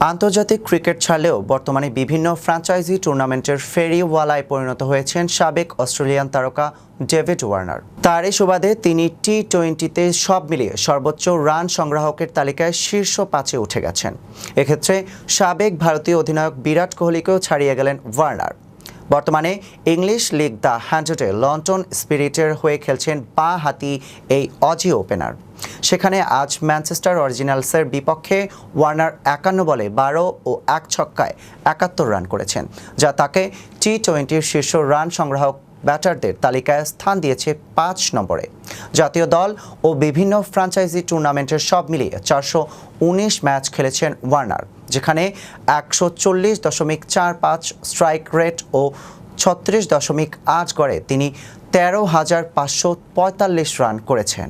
আন্তর্জাতিক ক্রিকেট ছাড়লেও বর্তমানে বিভিন্ন ফ্র্যাঞ্চাইজি টুর্নামেন্টের ফেরিওয়ালায় পরিণত হয়েছেন সাবেক অস্ট্রেলিয়ান তারকা ডেভিড ওয়ার্নার। তার এই সুবাদে তিনি টি টোয়েন্টিতে সব মিলিয়ে সর্বোচ্চ রান সংগ্রাহকের তালিকায় শীর্ষ পাঁচে উঠে গেছেন। এক্ষেত্রে সাবেক ভারতীয় অধিনায়ক বিরাট কোহলিকেও ছাড়িয়ে গেলেন ওয়ার্নার। বর্তমানে ইংলিশ লিগ দ্য হ্যান্ড্রেডে লন্ডন স্পিরিটের হয়ে খেলছেন বা হাতি এই অজি ওপেনার। সেখানে আজ ম্যানচেস্টার অরিজিনালসের বিপক্ষে ওয়ার্নার একান্ন বলে বারো ও এক ছক্কায় একাত্তর রান করেছেন, যা তাকে টি টোয়েন্টির শীর্ষ রান সংগ্রাহক ব্যাটারদের তালিকায় স্থান দিয়েছে পাঁচ নম্বরে। জাতীয় দল ও বিভিন্ন ফ্রাঞ্চাইজি টুর্নামেন্টের সব মিলিয়ে চারশো উনিশ ম্যাচ খেলেছেন ওয়ার্নার, যেখানে একশো চল্লিশ দশমিক চার পাঁচ স্ট্রাইক রেট ও ছত্রিশ দশমিক আট গড়ে তিনি তেরো হাজার পাঁচশো পঁয়তাল্লিশ রান করেছেন।